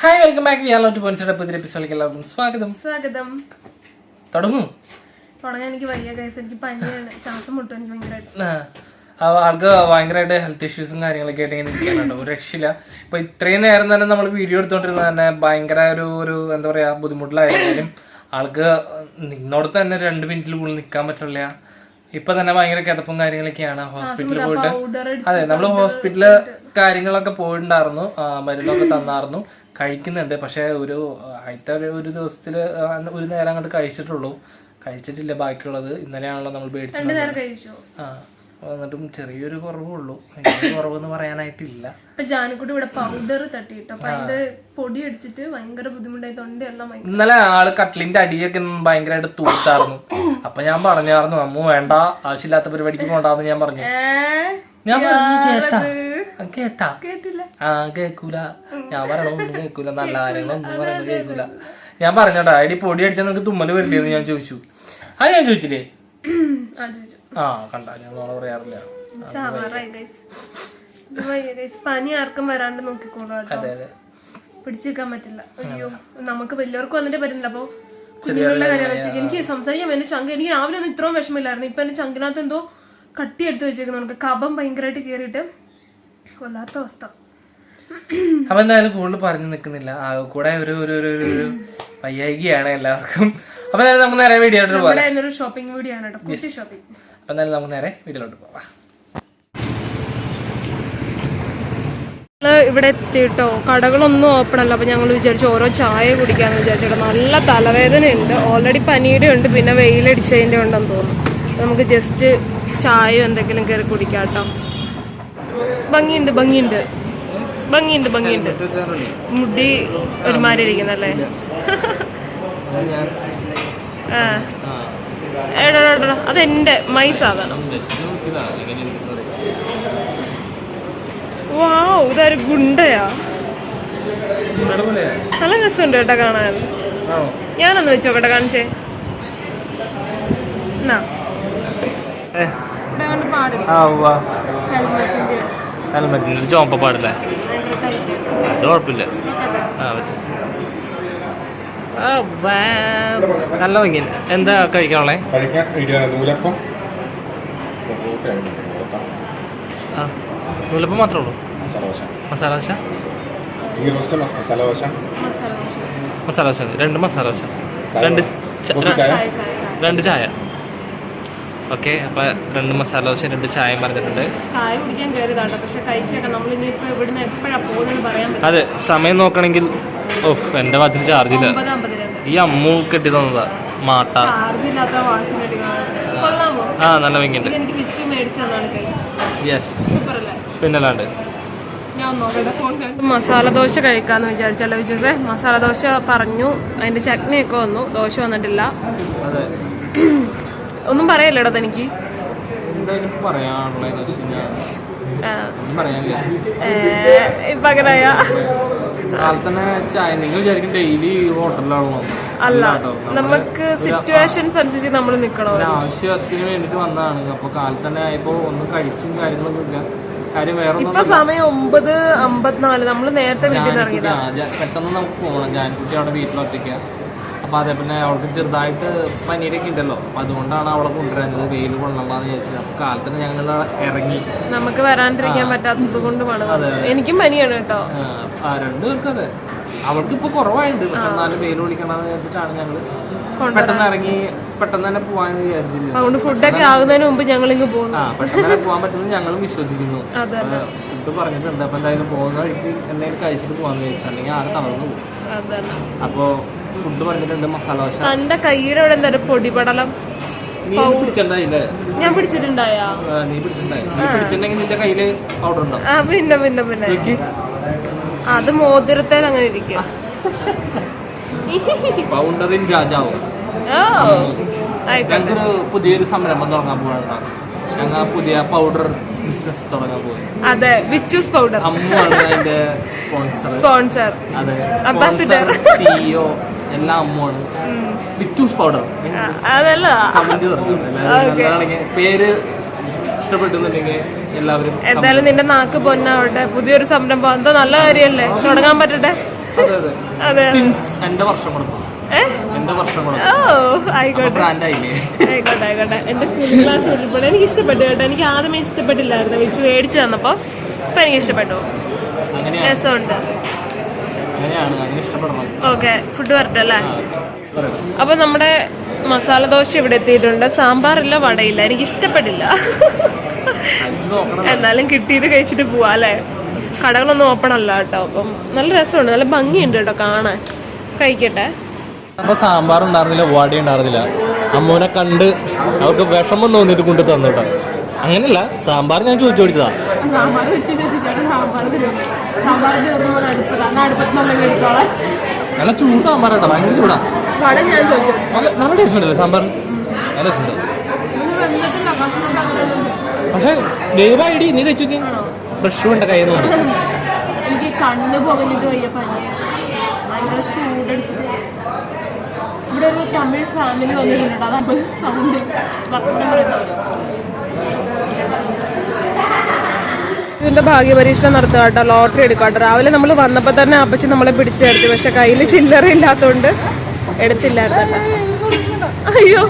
Hi welcome back ചെയ്യാൻ പോലീസിയുടെ പുതിയ എപ്പിസോഡിലേക്ക് എല്ലാവർക്കും സ്വാഗതം. സ്വാഗതം. തുടങ്ങും. തുടങ്ങാൻ എനിക്ക് വയ്യ ഗൈസ് എനിക്ക് പനിയാണ്. ശ്വാസം മുട്ടും എനിക്ക് ഭയങ്കരമായിട്ട് ആൾക്ക് ഭയങ്കരമായിട്ട് ഹെൽത്ത് ഇഷ്യൂസും കാര്യങ്ങളൊക്കെ ആയിട്ട് ഇങ്ങനെ ഇരിക്കാനുണ്ട് ഒരു രക്ഷയില്ല. ഇപ്പൊ ഇത്രയും നേരം തന്നെ നമ്മൾ വീഡിയോ എടുത്തോണ്ടിരുന്ന തന്നെ ഭയങ്കര ഒരു ഒരു എന്താ പറയാ ബുദ്ധിമുട്ടിലായാലും ആൾക്ക് നിന്നോട് തന്നെ രണ്ട് മിനിറ്റിൽ കൂടുതൽ നിൽക്കാൻ പറ്റില്ല. ഇപ്പൊ തന്നെ ഭയങ്കര കിതപ്പും കാര്യങ്ങളൊക്കെയാണ് ഹോസ്പിറ്റലിൽ പോയിട്ട്. അതെ നമ്മൾ ഹോസ്പിറ്റലിൽ കാര്യങ്ങളൊക്കെ പോയിട്ടുണ്ടായിരുന്നു മരുന്നൊക്കെ തന്നായിരുന്നു. കഴിക്കുന്നുണ്ട്. പക്ഷെ ഒരു ആദ്യത്തെ ഒരു- ദിവസത്തിൽ ഒരു നേരം അങ്ങോട്ട് കഴിച്ചിട്ടുള്ളൂ. കഴിച്ചിട്ടില്ല ബാക്കിയുള്ളത്. ഇന്നലെയാണല്ലോ നമ്മൾ മേടിച്ചത് ആ. എന്നിട്ടും ചെറിയൊരു കുറവുള്ളൂ. കുറവെന്ന് പറയാനായിട്ടില്ല. ഇപ്പൊ ജാനക്കുട്ടി ഇവിടെ പൗഡർ തട്ടിട്ടോ അപ്പൊ അതിന്റെ പൊടി അടിച്ചിട്ട് ഭയങ്കര ബുദ്ധിമുട്ടായി ഭയങ്കര ഇന്നലെ ആൾ കട്ടിലിന്റെ അടിയൊക്കെ ഭയങ്കരമായിട്ട് തൂത്തായിരുന്നു. അപ്പൊ ഞാൻ പറഞ്ഞായിരുന്നു അമ്മ വേണ്ട ആവശ്യമില്ലാത്ത പരിപാടിക്ക് പോണ്ടാന്ന് ഞാൻ പറഞ്ഞു. ഞാൻ പറഞ്ഞു കേട്ടാ? കേട്ടാ. കേട്ടില്ല. ആ കേക്കൂല. ഞാൻ പറയണൊന്നും കേക്കൂല നല്ല കാര്യങ്ങളൊന്നും പറയണ കേക്കൂല. ഞാൻ പറഞ്ഞോട്ടാ അടി പൊടി അടിച്ചാൽ നിനക്ക് തുമ്മൽ വരില്ലെന്ന് ഞാൻ ചോദിച്ചു. അത് ഞാൻ ചോദിച്ചില്ലേ? ആ ചോദിച്ചു. ആ കണ്ട. ഞാൻ പറയാറില്ല പനി ആർക്കും വരാണ്ട് നോക്കിക്കോളൂ അതെ അതെ. പിടിച്ചേക്കാൻ പറ്റില്ല. അയ്യോ നമുക്ക് വലിയവർക്ക് വന്നിട്ട് പറ്റില്ല അപ്പൊ കുഞ്ഞുങ്ങളുടെ കാര്യം എനിക്ക് സംസാരിക്കാൻ എന്റെ ചങ്ക എനിക്ക് രാവിലെ ഒന്നും ഇത്രയും വിഷമില്ലായിരുന്നു ഇപ്പൊ എന്റെ ചങ്കിനകത്ത് എന്തോ കട്ടി എടുത്ത് വെച്ചേക്കുന്നു. നമുക്ക് കബം ഭയങ്കരമായിട്ട് കയറിയിട്ട് വല്ലാത്ത അവസ്ഥ. അപ്പൊ എന്തായാലും കൂടുതൽ പറഞ്ഞു നിൽക്കുന്നില്ല. കൂടെ ഒരു ഒരു ഒരു വയ്യായികയാണ് എല്ലാവർക്കും. അപ്പൊ നമുക്ക് നേരെ വീഡിയോ ഷോപ്പിംഗ് വീഡിയോ ആണ് കുട്ടി. ഷോപ്പിംഗ് അപ്പൊ എന്തായാലും നമുക്ക് നേരെ വീട്ടിലോട്ട് പോവാം. ഇവിടെ എത്തിയിട്ടോ? കടകളൊന്നും ഓപ്പൺ അല്ല. അപ്പൊ ഞങ്ങൾ വിചാരിച്ചു ഓരോ ചായ കുടിക്കാന്ന് വിചാരിച്ചിട്ട് നല്ല തലവേദന ഉണ്ട് ഓൾറെഡി പനിയുടെ ഉണ്ട് പിന്നെ വെയിലടിച്ചതിന്റെ ഉണ്ടെന്ന് തോന്നുന്നു. നമുക്ക് ജസ്റ്റ് ചായ എന്തെങ്കിലും കയറി കുടിക്കാം കേട്ടോ. ഭംഗിയുണ്ട് ഭംഗിയുണ്ട്. ഭംഗിയുണ്ട് ഭംഗിയുണ്ട്. മുടി ഒരുമാതിരി ഇരിക്കുന്നല്ലേ? ആ. എടാ എടാ, എടാ അതെന്റെ മൈ സാധനം. വാ ഇതൊരു ഗുണ്ടയാ. നല്ല രസമുണ്ട് കേട്ടോ കാണാൻ. ഞാനൊന്ന് വെച്ചോക്കട്ടെ കാണിച്ചേ. ഹെൽമെറ്റിൽ ചോമ്പ പാടില്ലേ. അത് കുഴപ്പമില്ല. ആ പറ്റും. നല്ല ഭംഗി. എന്താ കഴിക്കാനുള്ളേ? കഴിക്കാൻ ഇടിയ നൂലപ്പം. ആ നൂലപ്പം മാത്രമേ ഉള്ളൂ? മസാല ദോശ മസാല ദോശ മസാല. രണ്ട് മസാല ദോശ രണ്ട് രണ്ട് ചായ. ഓക്കെ അപ്പൊ രണ്ട് മസാല ദോശ രണ്ട് ചായ പറഞ്ഞിട്ടുണ്ട് ചായ കുടിക്കാൻ കയറിയതാട്ടോ പക്ഷെ കഴിച്ചേക്കാം. നമ്മൾ ഇനിയിപ്പോ ഇവിടുന്ന് എപ്പോഴാ പോകുന്നത് പറയാൻ പറ്റും അതെ സമയം നോക്കണമെങ്കിൽ ഓഫ് എന്റെ വാച്ചിൽ ചാർജ് ഇല്ല. ഈ അമ്മു കെട്ടി തന്നതാ മാട്ട. ചാർജ് ഇല്ലാത്ത വാച്ചിന് കൊള്ളാമോ? ആ നല്ല ഭംഗിയുണ്ട്. യെസ് സൂപ്പർ അല്ലേ പിന്നല്ലാണ്ട്. ഞാൻ നോക്കട്ടെ ഫോൺ മസാല ദോശ കഴിക്കാന്ന് വിചാരിച്ചല്ലോ വിശ്വസേ മസാല ദോശ പറഞ്ഞു അതിന്റെ ചട്നിയൊക്കെ വന്നു ദോശ വന്നിട്ടില്ല. അതെ. ഒന്നും പറയല്ലേടോ തനിക്ക്? പറയാനുള്ള പറയാനില്ല. അല്ല നമുക്ക് സിറ്റുവേഷൻസ് അനുസരിച്ച് നമ്മൾ നിക്കണോ? ആവശ്യത്തിന് വേണ്ടിട്ട് വന്നതാണ്. അപ്പൊ കാലത്തന്നെ ആയപ്പോ ഒന്നും കഴിച്ചും കാര്യങ്ങളൊന്നും ഇല്ല. ഇപ്പൊ സമയം ഒമ്പത് അമ്പത്തിനാല്. നമ്മൾ നേരത്തെ വീട്ടിൽ നിന്ന് ഇറങ്ങിയതാ. ജാൻകുട്ടി, ആ, ജാ- പെട്ടെന്ന് നമുക്ക് പോകണം ജാൻകുട്ടി അവിടെ വീട്ടിലൊറ്റയ്ക്ക അപ്പൊ അതേ പിന്നെ അവൾക്ക് ചെറുതായിട്ട് പനീരൊക്കെ ഉണ്ടല്ലോ. അപ്പൊ അതുകൊണ്ടാണ് അവളെ കൊണ്ടുവരുന്നത്. വെയിൽ കൊള്ളണമെന്ന് വിചാരിച്ചത് അപ്പൊ കാലത്തിന് ഞങ്ങൾ ഇറങ്ങി. നമുക്ക് വരാണ്ടിരിക്കാൻ പറ്റാത്തത് കൊണ്ട് പണിത് എനിക്കും പനിയാണ് കേട്ടോ. ആ, രണ്ടുപേർക്കും രണ്ടു പേർക്കും അതെ. അവൾക്ക് ഇപ്പൊ കുറവായിട്ടുണ്ട് പക്ഷെ എന്നാലും വെയിൽ വിളിക്കണമെന്ന് വിചാരിച്ചിട്ടാണ് ഞങ്ങൾ പെട്ടെന്ന് ഇറങ്ങി പെട്ടെന്ന് തന്നെ പോവാന്ന് വിചാരിച്ചില്ല അതുകൊണ്ട് ഫുഡൊക്കെ ആകുന്നതിന് മുമ്പ് ഞങ്ങൾ ഇങ്ങ് പോകുന്നു. ആ പെട്ടെന്ന് തന്നെ പോകാൻ പറ്റുമെന്ന് ഞങ്ങളും വിശ്വസിക്കുന്നു. ഫുഡ് പറഞ്ഞിട്ടുണ്ട്. അപ്പോൾ എന്തായാലും പോകുന്ന വഴിക്ക് എന്തെങ്കിലും കഴിച്ചിട്ട് പോകാന്ന് വിചാരിച്ചു. അല്ലെങ്കിൽ ആകെ തളർന്നു പോകും. അതന്നെ അപ്പോ ഫുഡ് പറഞ്ഞിട്ടുണ്ട് മസാല ദോശ. തന്റെ കൈയുടെ അവിടെ എന്താ പൊടിപടലം? നീ പിടിച്ചിട്ടുണ്ടായില്ലേ ഞാൻ പിടിച്ചിട്ടുണ്ടായാ? നീ പിടിച്ചിട്ടുണ്ടായി. നീ പിടിച്ചിട്ടുണ്ടെങ്കിൽ നിന്റെ കയ്യിൽ പൗഡർ ഉണ്ടോ? ആ പിന്നെ പിന്നെ പിന്നെ. അത് മോതിരത്തേൽ അങ്ങനെ ഇരിക്കും. പൗണ്ടറിൻ രാജാവ്. ഞങ്ങൾക്കൊരു പുതിയൊരു സംരംഭം തുടങ്ങാൻ പോവാണ് ഞങ്ങൾ പുതിയ പൗഡർ ബിസിനസ് തുടങ്ങാൻ പോയി അതെ വിച്ചൂസ് പൗഡർ അതിന്റെ സ്പോൺസർ സ്പോൺസർ അതെ അംബാസിഡർ സിഇഒ എല്ലാം അമ്മയാണ് വിറ്റൂസ് പൗഡർ കമന്റ് പേര് ഇഷ്ടപ്പെട്ടുന്നുണ്ടെങ്കിൽ എല്ലാവരും എന്തായാലും നിന്റെ നാക്ക് പൊന്നാവട്ടെ പുതിയൊരു സംരംഭം. എന്തോ നല്ല കാര്യമല്ലേ? തുടങ്ങാൻ പറ്റട്ടെ? എന്റെ വർഷം ആയിക്കോട്ടെ. എന്റെ ഫുൾ ക്ലാസ് എനിക്ക് ഇഷ്ടപ്പെട്ടു കേട്ടോ. എനിക്ക് ആദ്യമേ ഇഷ്ടപ്പെട്ടില്ലായിരുന്നു. വെച്ച് മേടിച്ചു തന്നപ്പോ ഇപ്പൊ എനിക്ക് ഇഷ്ടപ്പെട്ടു രസമുണ്ട്. ഓക്കെ ഫുഡ് വരട്ടെ അല്ലേ? അപ്പൊ നമ്മുടെ മസാല ദോശ ഇവിടെ എത്തിയിട്ടുണ്ട്. സാമ്പാറില്ല വടയില്ല. എനിക്ക് ഇഷ്ടപ്പെട്ടില്ല നോക്കണം. എന്നാലും കിട്ടിയത് കഴിച്ചിട്ട് പോവാ അല്ലേ? കടകളൊന്നും ഓപ്പൺ അല്ല കേട്ടോ. അപ്പം നല്ല രസമുണ്ട്. നല്ല ഭംഗിയുണ്ട് കേട്ടോ കാണാൻ. കഴിക്കട്ടെ. അപ്പൊ സാമ്പാർ ഉണ്ടായിരുന്നില്ല വട ഉണ്ടായിരുന്നില്ല. അമ്മൂനെ കണ്ട് അവർക്ക് വിഷമം തോന്നിയിട്ട് കൊണ്ടു തന്നോട്ടോ അങ്ങനല്ല അങ്ങനെയല്ല സാമ്പാർ ഞാൻ ചോദിച്ചു ചോദിച്ചതാ നല്ല ചൂട് സാമ്പാർ കേട്ടോ ഭയങ്കര ചൂടാ. വട ഞാൻ ചോദിച്ചു. നല്ല ടേസ്റ്റ് ഉണ്ടല്ലേ സാമ്പാർ? നല്ല ടേസ്റ്റ് ഉണ്ട്. പക്ഷെ ദയവായിടി നീ കഴിച്ചു ഫ്രഷ് ഉണ്ട് കയ്യിൽ നിന്ന് എനിക്ക് കണ്ണ് പുകഞ്ഞിട്ട് വയ്യ പനി. ഭയങ്കര ചൂടടിച്ചിട്ട്. ഇവിടെ ഒരു തമിഴ് ഫാമിലി വന്നിട്ടുണ്ട്. അതാ സൗണ്ട് വർത്തമാനം ഭാഗ്യ പരീക്ഷണം നടത്തുക കേട്ടോ ലോട്ടറി എടുക്കുക കേട്ടോ. രാവിലെ നമ്മൾ വന്നപ്പോൾ തന്നെ അപ്പച്ചി നമ്മളെ പിടിച്ചെടുത്തു പക്ഷെ കയ്യിൽ ചില്ലറ ഇല്ലാത്തതുകൊണ്ട് എടുത്തില്ലായിരുന്നു കേട്ടോ. അയ്യോ.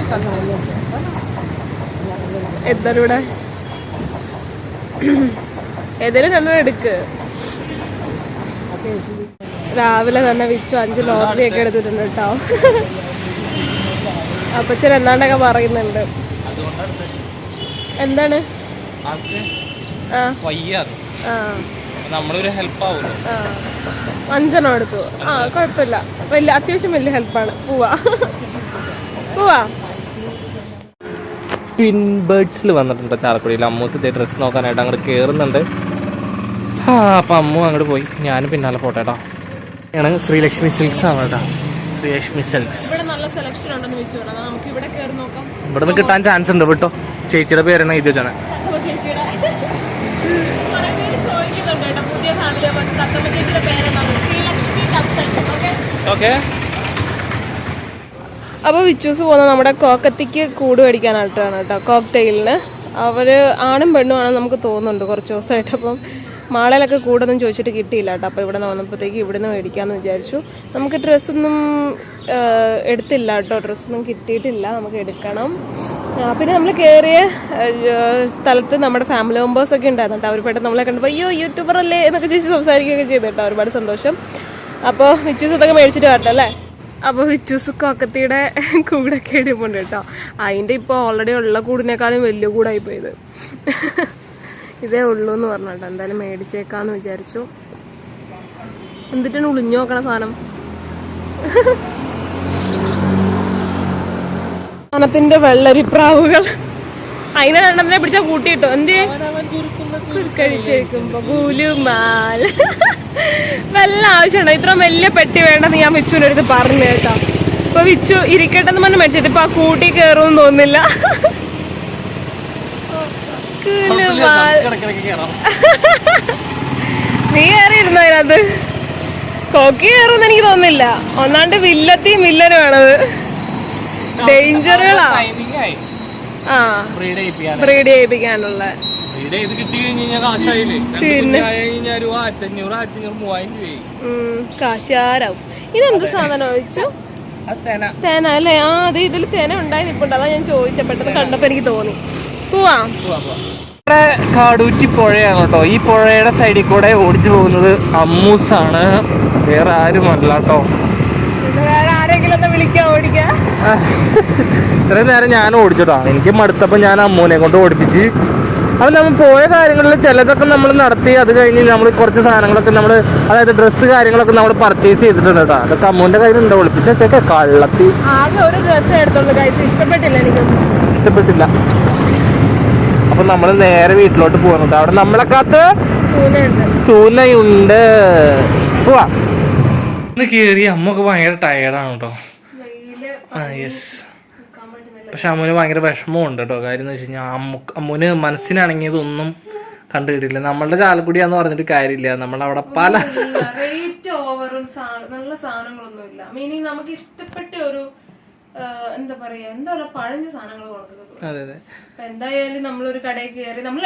എന്താണ് ഇവിടെ? ഏതെങ്കിലും രണ്ടെണ്ണം എടുക്ക്. രാവിലെ തന്നെ വിച്ചു അഞ്ച് ലോട്ടറി ഒക്കെ എടുത്തിട്ടുണ്ട് കേട്ടോ. അപ്പച്ചൻ എന്താണ്ടൊക്കെ പറയുന്നുണ്ട്. എന്താണ്? വയ്യാതെ നമ്മളൊരു ഹെൽപ്പ് ആവുമല്ലോ അഞ്ചെണ്ണം എടുത്തു. ആ കുഴപ്പമില്ല. വലിയ അത്യാവശ്യം വലിയ ഹെൽപ്പാണ്. പോവാ. പോവാ. ട്വിൻ ബേർഡ്സിൽ വന്നിട്ടുണ്ട് ചാലക്കുടിയിൽ. അമ്മൂസ് ഡ്രസ്സ് നോക്കാനായിട്ട് അങ്ങോട്ട് കയറുന്നുണ്ട് ആ അപ്പം അമ്മു അങ്ങോട്ട് പോയി. ഞാനും പിന്നാലെ പോട്ടെ കേട്ടോ ആണ് ശ്രീലക്ഷ്മി സിൽക്സ് ആണ് കേട്ടോ. ശ്രീലക്ഷ്മി സിൽക്സ്. ഇവിടെ നിന്ന് കിട്ടാൻ ചാൻസ് ഉണ്ട്. കേട്ടോ ചേച്ചിയുടെ പേരാണ് ഇത് വെച്ചാണ് ഓക്കെ? ഓക്കെ. അപ്പോൾ വിച്ചൂസ് പോകുന്ന നമ്മുടെ കോക്കത്തിക്ക് കൂട് മേടിക്കാനായിട്ടാണ് കേട്ടോ കോക്ടെയിലിന്. അവർ ആണും പെണ്ണുമാണ് നമുക്ക് തോന്നുന്നുണ്ട് കുറച്ച് ദിവസമായിട്ട്. അപ്പം മാളയിലൊക്കെ കൂടൊന്നും ചോദിച്ചിട്ട് കിട്ടിയില്ല കേട്ടോ. അപ്പോൾ ഇവിടെ വന്നപ്പോഴത്തേക്ക് ഇവിടുന്ന് മേടിക്കാമെന്ന് വിചാരിച്ചു. നമുക്ക് ഡ്രസ്സൊന്നും എടുത്തില്ല കേട്ടോ. ഡ്രസ്സൊന്നും കിട്ടിയിട്ടില്ല. നമുക്ക് എടുക്കണം. പിന്നെ നമ്മൾ കയറിയ സ്ഥലത്ത് നമ്മുടെ ഫാമിലി മെമ്പേഴ്സ് ഒക്കെ ഉണ്ടായിരുന്നു അവർ പെട്ടെന്ന് നമ്മളെ കണ്ടപ്പോൾ അയ്യോ യൂട്യൂബർ അല്ലേ? എന്നൊക്കെ ചോദിച്ച് സംസാരിക്കുകയൊക്കെ ചെയ്തു കേട്ടോ ഒരുപാട് സന്തോഷം. അപ്പോൾ വിച്ചൂസ് ഇതൊക്കെ മേടിച്ചിട്ട് വരട്ടെ അല്ലേ? അപ്പോൾ വിച്ചൂസ് കൊക്കത്തിയുടെ കൂടൊക്കെ ഇടിപ്പുണ്ട് കേട്ടോ. അതിന്റെ ഇപ്പോൾ ഓൾറെഡി ഉള്ള കൂടിനേക്കാളും വലിയ കൂടായി പോയത്. ഇതേ ഉള്ളൂ എന്ന് പറഞ്ഞു കേട്ടോ. എന്തായാലും മേടിച്ചേക്കാന്ന് വിചാരിച്ചു. എന്നിട്ടാണ് ഉളിഞ്ഞു നോക്കണ സാധനം? ഓണത്തിന്റെ വെള്ളരിപ്രാവുകൾ. അതിനെ രണ്ടെണ്ണനെ പിടിച്ചാ കൂട്ടിട്ടോ എന്ത്? കഴിച്ചേക്കുമ്പോ ഗുലുമാൽ. വല്ല ആവശ്യമുണ്ടോ? ഇത്ര വലിയ പെട്ടി വേണ്ടെന്ന് ഞാൻ വിച്ചുവിന്റെ അടുത്ത് പറഞ്ഞു കേട്ടോ. ഇപ്പൊ വിച്ചു ഇരിക്കട്ടെ എന്ന് പറഞ്ഞ് മേടിച്ചത് ഇപ്പൊ ആ കൂട്ടി കേറും തോന്നില്ല നീ കയറിയിരുന്നു അതിനകത്ത്? കൊക്കി കയറുമെന്ന് എനിക്ക് തോന്നുന്നില്ല. ഒന്നാണ്ട് വില്ലത്തിയും വില്ലനുമാണത് ഡേഞ്ചറുകളാ ആ. ബ്രീഡ് ചെയ്യിപ്പിക്കാനുള്ള. കാശാരാവും. ഇതെന്ത് സാധനം തേന. തേന അല്ലേ? ആ അത് ഇതിൽ തേന ഉണ്ടായി നിൽപ്പുണ്ട് അതാ ഞാൻ ചോദിച്ച പെട്ടെന്ന് കണ്ടപ്പോ എനിക്ക് തോന്നി. പോവാ. കാടൂറ്റി പുഴയാണ് കേട്ടോ. ഈ പുഴയുടെ സൈഡിൽ കൂടെ ഓടിച്ചു പോകുന്നത് അമ്മൂസാണ്. വേറെ ആരുമല്ല കേട്ടോ. ഇത്രയും നേരം ഞാൻ ഓടിച്ചതാ എനിക്ക് മടുത്തപ്പോ ഞാൻ അമ്മൂനെ കൊണ്ട് ഓടിപ്പിച്ച്. അപ്പൊ നമ്മൾ പോയ കാര്യങ്ങളിൽ ചിലതൊക്കെ നമ്മൾ നടത്തി അത് കഴിഞ്ഞ് നമ്മൾ കുറച്ച് സാധനങ്ങളൊക്കെ നമ്മൾ അതായത് ഡ്രസ്സ് കാര്യങ്ങളൊക്കെ നമ്മൾ പർച്ചേസ് ചെയ്തിട്ടുണ്ട് കേട്ടോ. അതൊക്കെ അമ്മൂന്റെ കയ്യിൽ ഉണ്ട് ഒളിപ്പിച്ച ചേക്കെ കള്ളത്തി. ഇഷ്ടപ്പെട്ടില്ല അപ്പൊ നമ്മൾ നേരെ വീട്ടിലോട്ട് പോകുന്നുണ്ട് അവിടെ നമ്മളെ കാത്ത് ചൂനയുണ്ട്. പോവാ. ഇന്ന് കയറി അമ്മയ്ക്ക് ഭയങ്കര ടയർഡാണ് കേട്ടോ ആ യെസ് പക്ഷെ അമ്മുന് ഭയങ്കര വിഷമമുണ്ട് കേട്ടോ കാര്യം എന്ന് വെച്ച് കഴിഞ്ഞാൽ അമ്മ അമ്മുന് മനസ്സിനിണങ്ങിയതൊന്നും കണ്ടു കിട്ടില്ല നമ്മളുടെ ചാലക്കുടിയാന്ന് പറഞ്ഞിട്ട് കാര്യമില്ല. നമ്മളവിടെ പല റേറ്റ് ഓവറും നല്ല സാധനങ്ങളൊന്നും ഇല്ല മീനിങ് നമുക്ക് ഇഷ്ടപ്പെട്ട ഒരു എന്താ പറയാ എന്താ പറയാ പഴഞ്ഞ സാധനങ്ങൾ കൊടുക്കുന്നത്. അപ്പൊ എന്തായാലും നമ്മളൊരു കടയിൽ കയറി നമ്മൾ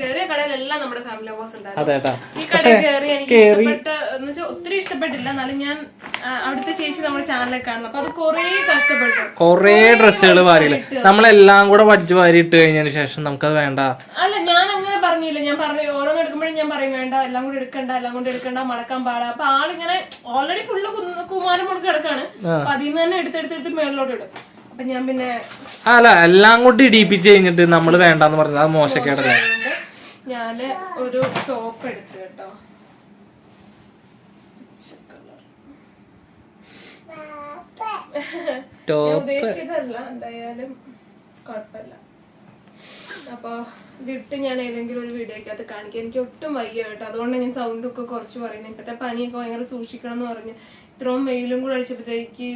കയറിയ കടയിലെല്ലാം നമ്മുടെ ഫാമിലി ഹോസ് ഉണ്ടായിരുന്നു. ഈ കടയിൽ കയറി എനിക്ക് ഇഷ്ടപ്പെട്ട എന്ന് വെച്ചാൽ ഒത്തിരി ഇഷ്ടപ്പെട്ടില്ല. എന്നാലും ഞാൻ അവിടുത്തെ ചേച്ചി നമ്മുടെ ചാനലിൽ കാണുന്നു. അപ്പൊ അത് കൊറേ കഷ്ടപ്പെട്ടു. കൊറേ ഡ്രസ്സുകൾ വാരിയില്ല? നമ്മളെല്ലാം കൂടെ പഠിച്ചു വാരി ഇട്ട് കഴിഞ്ഞതിന് ശേഷം നമുക്കത് വേണ്ട. അല്ല ഞാൻ പറഞ്ഞില്ല. ഞാൻ പറഞ്ഞു ഓരോന്നും എടുക്കുമ്പോഴും ഞാൻ പറയും വേണ്ട എല്ലാം കൂടി എടുക്കണ്ട എല്ലാം കൊണ്ട് എടുക്കണ്ട മടക്കാൻ പാടാ. അപ്പൊ ആളിങ്ങനെ ഓൾറെഡി ഫുള്ള് കുമാരം മുടക്ക് കിടക്കാണ്. അപ്പൊ അതിൽ നിന്ന് തന്നെ എടുത്തെടുത്തെടുത്ത് മേളിലോട്ട് ഇടും. അപ്പൊ ഞാൻ പിന്നെ അല്ല എല്ലാം കൂടി ഇടിപ്പിച്ച് കഴിഞ്ഞിട്ട് നമ്മൾ വേണ്ടെന്ന് പറഞ്ഞത് അത് മോശക്കേടല്ലേ? ഞാൻ ഒരു ടോപ്പ് എടുത്തു കേട്ടോ. ടോപ്പ് ഉദ്ദേശിച്ചതല്ല. എന്തായാലും കുഴപ്പമില്ല. അപ്പൊ ഇതിട്ട് ഞാൻ ഏതെങ്കിലും ഒരു വീഡിയോക്കകത്ത് കാണിക്കാം. എനിക്ക് ഒട്ടും വയ്യ കേട്ടോ. അതുകൊണ്ട് ഞാൻ സൗണ്ട് ഒക്കെ കുറച്ച് പറയുന്നത് ഇപ്പത്തെ പനിയൊക്കെ ഭയങ്കര സൂക്ഷിക്കണം എന്ന് പറഞ്ഞ് ഇത്രയും വെയിലും കൂടെ അടിച്ചപ്പോഴത്തേക്ക്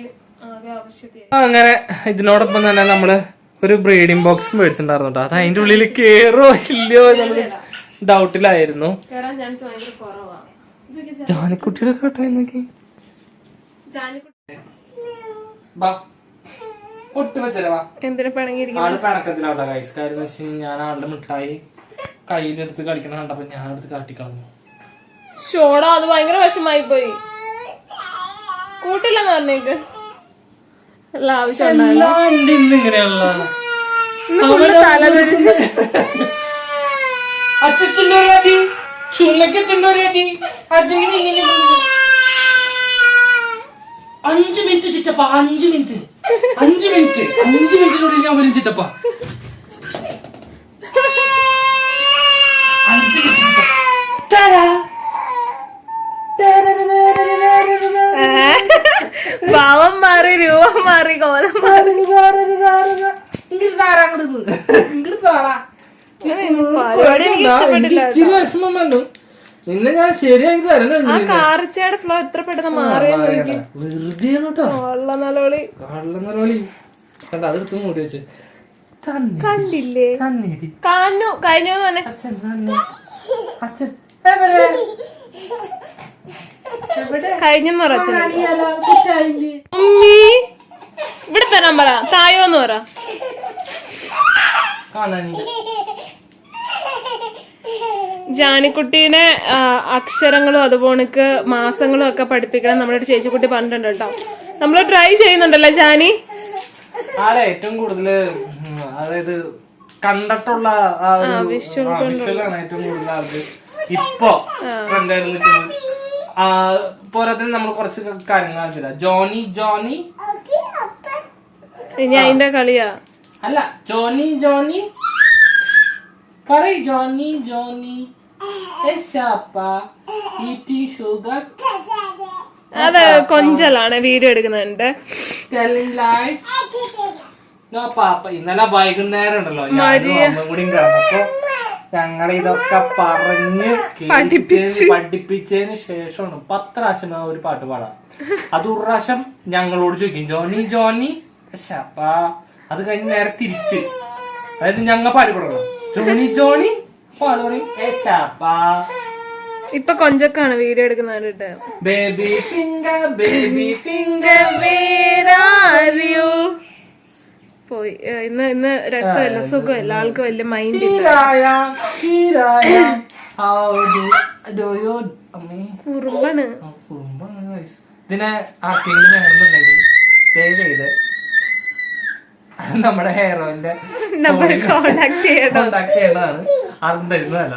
ആകെ ആവശ്യത്തിയായി അങ്ങനെ ഇതിനോടൊപ്പം തന്നെ നമ്മൾ ഒരു ബ്രീഡിംഗ് ബോക്സ് മേടിച്ചിട്ടുണ്ടായിരുന്നു കേട്ടോ. അത് അതിന്റെ ഉള്ളിൽ കേറോ ഇല്ലയോ എന്നുള്ള ഡൗട്ടിലായിരുന്നു. ജാനിക്കുട്ടിയുടെ കേട്ടോ എന്നൊക്കെ ജാനിക്കുട്ടി ബാ ഒട്ട് എന്തിനാ പിണങ്ങിയിരിക്കും ആൾ പിണക്കത്തിലാവട്ടെ കൈസ് കാര്യം വെച്ച് ഞാൻ ആളുടെ മിഠായി കയ്യിലെടുത്ത് കളിക്കണ കണ്ടപ്പോ ഞാൻ എടുത്ത് കാട്ടിക്കളഞ്ഞു. ഷോടാ അത് ഭയങ്കര വിഷമായി പോയി കൂട്ടില്ലെന്ന് പറഞ്ഞേക്ക്. ആവശ്യം അച്ഛത്തിന്റെ അടി ചുണ്ണക്കത്തിന്റെ അടി അതിങ്ങനെ ഇങ്ങനെ. അഞ്ച് മിനിറ്റ് ചിറ്റപ്പ അഞ്ച് മിനിറ്റ്. അഞ്ച് മിനിറ്റ്. അഞ്ച് മിനിറ്റിനുള്ളിൽ ഞാൻ വരും ചിറ്റപ്പ. അഞ്ച് മിനിറ്റ്. ഭാവം മാറി രൂപം മാറി കോലം മാറി. ഇങ്ങോട്ട് താരാ അങ്ങട് നിന്ന്. ഇങ്ങട് താടാ. പരിപാടി എനിക്ക് എനിക്ക് ഇഷ്ടപ്പെട്ടില്ല ഇച്ചിരി വിഷമം വന്നു. നിന്നെ ഞാൻ ശരിയാക്കി തരണം ആ കാർച്ചയുടെ ഫ്ലോ എത്ര പെട്ടെന്ന് നോക്കി കേട്ടോ ഉള്ള നലോളി. കണ്ട അതെടുത്ത് മൂടി വെച്ച്. കണ്ടില്ലേ? കാഞ്ഞു കഴിഞ്ഞു തന്നെ അച്ഛൻ അച്ഛൻ? കഴിഞ്ഞെന്ന് പറ ഉമ്മി. ഇവിടെ തരാൻ പറ. തായോന്ന് പറ. കാണാനില്ല. ജാനിക്കുട്ടീനെ അക്ഷരങ്ങളും അതുപോണക്ക് മാസങ്ങളും ഒക്കെ പഠിപ്പിക്കണം നമ്മുടെ ഒരു ചേച്ചിക്കുട്ടി പറഞ്ഞിട്ടുണ്ട് കേട്ടോ. നമ്മൾ ട്രൈ ചെയ്യുന്നുണ്ടല്ലോ ജാനി? ആളെ ഏറ്റവും കൂടുതൽ അതായത് കണ്ടിട്ടുള്ള വിഷ്വലാണ് ഏറ്റവും കൂടുതൽ ആൾക്ക് ഇപ്പോ പോരാത്തിന് നമ്മൾ കുറച്ച് കാര്യങ്ങൾ കാണിച്ചില്ല ജോണി ജോണി. ഇനി അതിന്റെ കളിയാ. അല്ല ജോണി ജോണി. പറയ് ജോണി ജോണി. അത് കൊഞ്ചലാണ് വീഡിയോ എടുക്കുന്നുണ്ട്. പാപ്പ ഇന്നലെ വൈകുന്നേരം ഉണ്ടല്ലോ. കൂടി കിടന്നപ്പോ ഞങ്ങൾ ഇതൊക്കെ പറഞ്ഞ് പഠിപ്പിച്ചതിന് ശേഷമാണ് പത്ത് പ്രാവശ്യം ആ ഒരു പാട്ട് പാടാം. അത് ഒരു പ്രാവശ്യം ഞങ്ങളോട് ചോദിക്കും ജോണി ജോണി ശപ്പാ അത് കഴിഞ്ഞ് നേരെ തിരിച്ച്. അതായത് ഞങ്ങൾ പാടിപ്പെടണം ജോണി ജോണി പാട് പറയും "ഏ ശപ്പാ ഇപ്പൊ കൊഞ്ചക്കാണ് വീഡിയോ എടുക്കുന്നവരുടെ ബേബി ഫിംഗർ ബേബി ഫിംഗർ പോയി. ഇന്ന് ഇന്ന് രസമല്ല സുഖമല്ല. ആൾക്ക് വലിയ മൈൻഡ് കുറുമ്പാണ്. ആ കുറുമ്പാണ്. ഇതിനെ ആർക്കെങ്കിലും വേണമെന്നുണ്ടെങ്കിൽ സേവ് ചെയ്ത് നമ്മുടെ ഹെയറോയിന്റെ നമ്പർ കോണ്ടാക്ട് ചെയ്യണം. കോണ്ടാക്ട് ചെയ്യേണ്ടതാണ് ആർക്കും തരുന്നതല്ല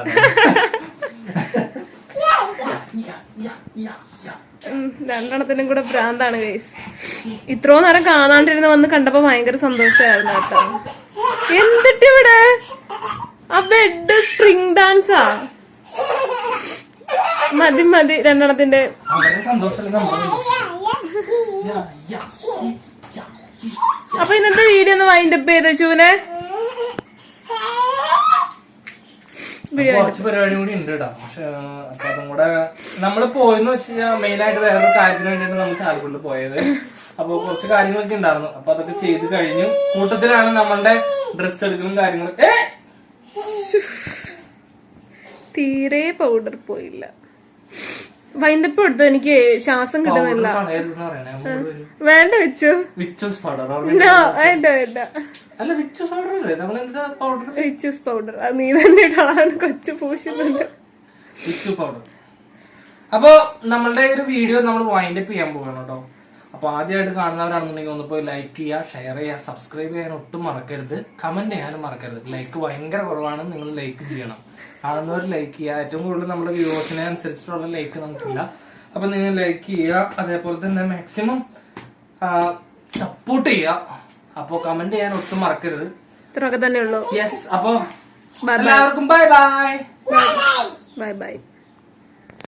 രണ്ടെണ്ണത്തിനും കൂടെ ഭ്രാന്താണ് ഗൈസ് ഇത്രോ നേരം കാണാണ്ടിരുന്ന് വന്ന് കണ്ടപ്പോ ഭയങ്കര സന്തോഷമായിരുന്നു കേട്ടോ. എന്തിട്ട് ഇവിടെ? ആ ബെഡ് സ്പ്രിംഗ് ഡാൻസാ മതി മതി രണ്ടെണ്ണത്തിന്റെ സന്തോഷം അപ്പൊ ഇന്നത്തെ വീഡിയോ ഒന്ന് വൈൻഡ് അപ്പ് ചെയ്ത ചൂനെ? കുറച്ച് പരിപാടി കൂടി ഉണ്ട് കേട്ടോ പക്ഷെ അതും കൂടെ നമ്മൾ പോയെന്ന് വെച്ച് കഴിഞ്ഞാൽ മെയിൻ ആയിട്ട് വേറൊരു കാര്യത്തിന് വേണ്ടിയാണ് നമ്മൾ ചാലക്കുടിൽ പോയത്. അപ്പൊ കുറച്ച് കാര്യങ്ങളൊക്കെ ഉണ്ടായിരുന്നു. അപ്പൊ അതൊക്കെ ചെയ്ത് കഴിഞ്ഞു. കൂട്ടത്തിലാണ് നമ്മളുടെ ഡ്രസ്സ് എടുക്കലും കാര്യങ്ങളും! തീരെ പൗഡർ പോയില്ല. വൈന്തപ്പം എടുത്തു? എനിക്ക് ശ്വാസം കിട്ടുന്നില്ല. വേണ്ട വെച്ചു. വിച്ചസ് പൗഡർ നോ വേണ്ട വേണ്ട. അല്ല വിച്ചസ് പൗഡർ നമ്മൾ എന്താ പൗഡർ വിച്ചസ് പൗഡർ അത് നീ തന്നെ ഇടാണ്. കൊച്ചു പൗഡർ അപ്പോൾ നമ്മളുടെ ഒരു വീഡിയോ നമ്മൾ വൈൻഡപ്പ് ചെയ്യാൻ പോവാണ് കേട്ടോ. അപ്പൊ ആദ്യമായിട്ട് കാണുന്നവരാണെന്നുണ്ടെങ്കിൽ ഒന്ന് പോയി ലൈക്ക് ചെയ്യുക ഷെയർ ചെയ്യുക സബ്സ്ക്രൈബ് ചെയ്യാൻ ഒട്ടും മറക്കരുത്. കമന്റ് ചെയ്യാനും മറക്കരുത്. ലൈക്ക് ഭയങ്കര കുറവാണ്. നിങ്ങൾ ലൈക്ക് ചെയ്യണം. കാണുന്നവർ ലൈക്ക് ചെയ്യുക. ഏറ്റവും കൂടുതൽ നമ്മുടെ വ്യൂവേഴ്സിനെ അനുസരിച്ചിട്ടുള്ള ലൈക്ക് നമുക്കില്ല. അപ്പോൾ നിങ്ങൾ ലൈക്ക് ചെയ്യുക. അതേപോലെ തന്നെ മാക്സിമം സപ്പോർട്ട് ചെയ്യുക. അപ്പോൾ കമന്റ് ചെയ്യാൻ ഒട്ടും മറക്കരുത്. ഇത്രയൊക്കെ തന്നെ ഉള്ളൂ യെസ് അപ്പോൾ എല്ലാവർക്കും ബൈ ബൈ ബൈ ബൈ